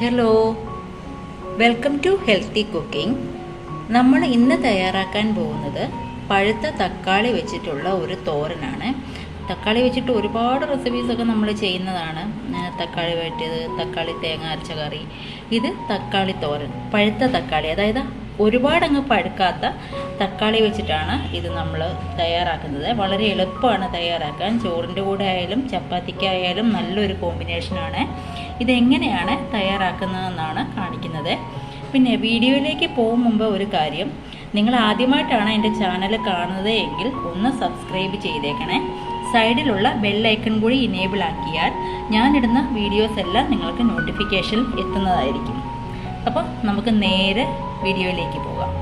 Hello welcome to healthy cooking നമ്മൾ ഇന്ന് തയ്യാറാക്കാൻ പോകുന്നത് പഴുത്ത തക്കാളി വെച്ചിട്ടുള്ള ഒരു തോരനാണ്. തക്കാളി വെച്ചിട്ട് ഒരുപാട് റെസിപ്പീസൊക്കെ നമ്മൾ ചെയ്യുന്നതാണ്. തക്കാളി വഴറ്റിയത് തക്കാളി തേങ്ങ അരച്ച കറി. ഇത് തക്കാളി തോരൻ പഴുത്ത തക്കാളി. അതായത് ഒരുപാട് അങ്ങ് പഴുക്കാത്ത തക്കാളി വെച്ചിട്ടാണ് ഇത് നമ്മൾ തയ്യാറാക്കുന്നത്. വളരെ എളുപ്പമാണ് തയ്യാറാക്കാൻ. ചോറിന്റെ കൂടെ ആയാലും ചപ്പാത്തിക്കായാലും നല്ലൊരു കോമ്പിനേഷനാണ് ഇതെങ്ങനെയാണ് തയ്യാറാക്കുന്നതെന്നാണ് കാണിക്കുന്നത്. പിന്നെ വീഡിയോയിലേക്ക് പോകും മുമ്പ് ഒരു കാര്യം. നിങ്ങൾ ആദ്യമായിട്ടാണ് എന്റെ ചാനൽ കാണുന്നത് എങ്കിൽ ഒന്ന് സബ്സ്ക്രൈബ് ചെയ്തേക്കണേ. സൈഡിലുള്ള ബെല്ലൈക്കൺ കൂടി ഇനേബിൾ ആക്കിയാൽ ഞാനിടുന്ന വീഡിയോസ് എല്ലാം നിങ്ങൾക്ക് നോട്ടിഫിക്കേഷൻ എത്തുന്നതായിരിക്കും. അപ്പോൾ നമുക്ക് നേരെ വീഡിയോയിലേക്ക് പോകാം.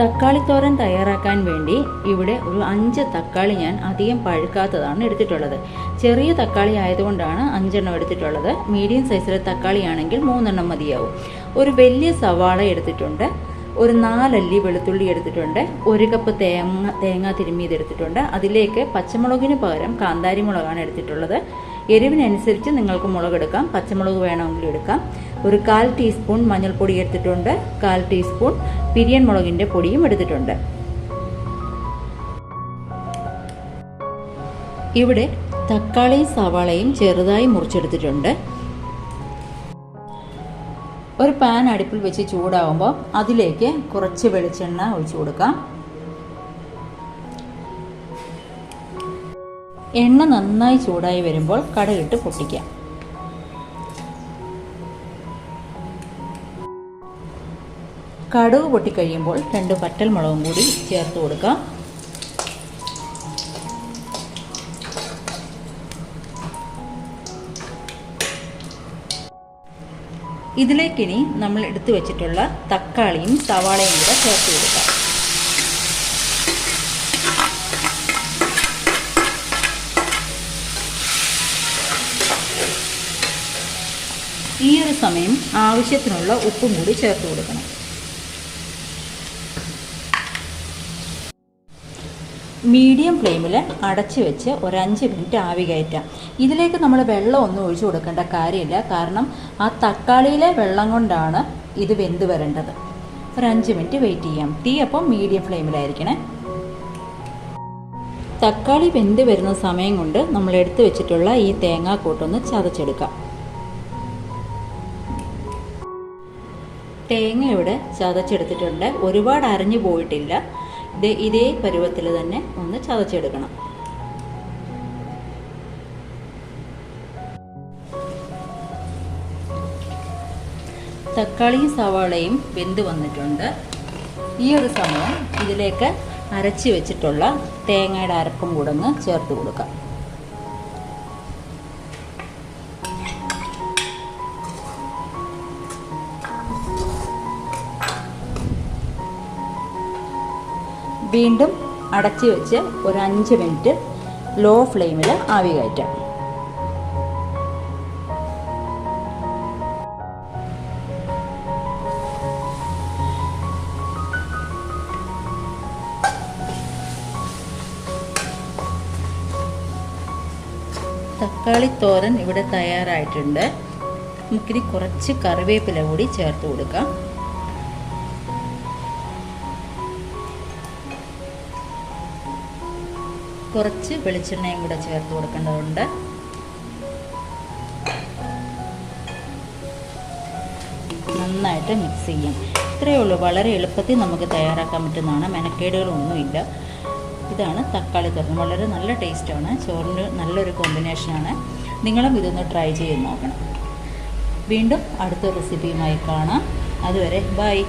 തക്കാളിത്തോരൻ തയ്യാറാക്കാൻ വേണ്ടി ഇവിടെ ഒരു അഞ്ച് തക്കാളി ഞാൻ അധികം പഴുക്കാത്തതാണ് എടുത്തിട്ടുള്ളത്. ചെറിയ തക്കാളി ആയതുകൊണ്ടാണ് അഞ്ചെണ്ണം എടുത്തിട്ടുള്ളത്. മീഡിയം സൈസിലെ തക്കാളിയാണെങ്കിൽ മൂന്നെണ്ണം മതിയാവും. ഒരു വലിയ സവാള എടുത്തിട്ടുണ്ട്. ഒരു നാലല്ലി വെളുത്തുള്ളി എടുത്തിട്ടുണ്ട് ഒരു കപ്പ് തേങ്ങ തേങ്ങ തിരുമ്മിയത് എടുത്തിട്ടുണ്ട്. അതിലേക്ക് പച്ചമുളകിന് പകരം കാന്താരി മുളകാണ് എടുത്തിട്ടുള്ളത്. എരിവിനനുസരിച്ച് നിങ്ങൾക്ക് മുളക് എടുക്കാം പച്ചമുളക് വേണമെങ്കിൽ എടുക്കാം. ഒരു കാൽ ടീസ്പൂൺ മഞ്ഞൾപ്പൊടി എടുത്തിട്ടുണ്ട് കാൽ ടീസ്പൂൺ പിരിയൻ മുളകിന്റെ പൊടിയും എടുത്തിട്ടുണ്ട്. ഇവിടെ തക്കാളിയും സവാളയും ചെറുതായി മുറിച്ചെടുത്തിട്ടുണ്ട്. ഒരു പാൻ അടുപ്പിൽ വെച്ച് ചൂടാവുമ്പോൾ അതിലേക്ക് കുറച്ച് വെളിച്ചെണ്ണ ഒഴിച്ചു കൊടുക്കാം. എണ്ണ നന്നായി ചൂടായി വരുമ്പോൾ കടയിട്ട് പൊട്ടിക്കാം കടുക് പൊട്ടിക്കഴിയുമ്പോൾ രണ്ട് പട്ടൽ മുളകും കൂടി ചേർത്ത് കൊടുക്കാം. ഇതിലേക്കിനി നമ്മൾ എടുത്തു വെച്ചിട്ടുള്ള തക്കാളിയും സവാളയും കൂടെ ചേർത്ത് കൊടുക്കാം. ഈ ഒരു സമയം ആവശ്യത്തിനുള്ള ഉപ്പും കൂടി ചേർത്ത് കൊടുക്കണം. മീഡിയം ഫ്ലെയിമിൽ അടച്ചു വെച്ച് ഒരു മിനിറ്റ് ആവി കയറ്റാം. ഇതിലേക്ക് നമ്മൾ വെള്ളം ഒന്നും ഒഴിച്ചു കൊടുക്കേണ്ട കാര്യമില്ല. കാരണം ആ തക്കാളിയിലെ വെള്ളം കൊണ്ടാണ് ഇത് വെന്ത് വരേണ്ടത്. ഒരു മിനിറ്റ് വെയിറ്റ് ചെയ്യാം. തീ അപ്പം മീഡിയം ഫ്ലെയിമിലായിരിക്കണേ. തക്കാളി വെന്ത് വരുന്ന സമയം കൊണ്ട് നമ്മൾ എടുത്തു വെച്ചിട്ടുള്ള ഈ തേങ്ങാക്കൂട്ടൊന്ന് ചതച്ചെടുക്കാം. തേങ്ങ ഇവിടെ ചതച്ചെടുത്തിട്ടുണ്ട്. ഒരുപാട് അരഞ്ഞു പോയിട്ടില്ല. ഇതേ പരുവത്തിൽ തന്നെ ഒന്ന് ചതച്ചെടുക്കണം. തക്കാളിയും സവാളയും വെന്ത് വന്നിട്ടുണ്ട്. ഈ ഒരു സമയം ഇതിലേക്ക് അരച്ച് വെച്ചിട്ടുള്ള തേങ്ങയുടെ അരപ്പും കൂടെ ഒന്ന് ചേർത്ത് കൊടുക്കാം. വീണ്ടും അടച്ചു വെച്ച് ഒരു അഞ്ച് മിനിറ്റ് ലോ ഫ്ലെയിമിൽ ആവി കയറ്റാം. തക്കാളി തോരൻ ഇവിടെ തയ്യാറായിട്ടുണ്ട്. നമുക്കിനി കുറച്ച് കറിവേപ്പില കൂടി ചേർത്ത് കൊടുക്കാം. കുറച്ച് വെളിച്ചെണ്ണയും കൂടെ ചേർത്ത് കൊടുക്കേണ്ടതുണ്ട്. നന്നായിട്ട് മിക്സ് ചെയ്യാം. ഇത്രയേ ഉള്ളൂ. വളരെ എളുപ്പത്തിൽ നമുക്ക് തയ്യാറാക്കാൻ പറ്റുന്നതാണ്. മെനക്കേടുകളൊന്നുമില്ല. ഇതാണ് തക്കാളി തോരൻ. വളരെ നല്ല ടേസ്റ്റാണ്. ചോറിന് നല്ലൊരു കോമ്പിനേഷനാണ്. നിങ്ങളും ഇതൊന്ന് ട്രൈ ചെയ്ത് നോക്കണം. വീണ്ടും അടുത്ത റെസിപ്പിയുമായി കാണാം. അതുവരെ ബൈ.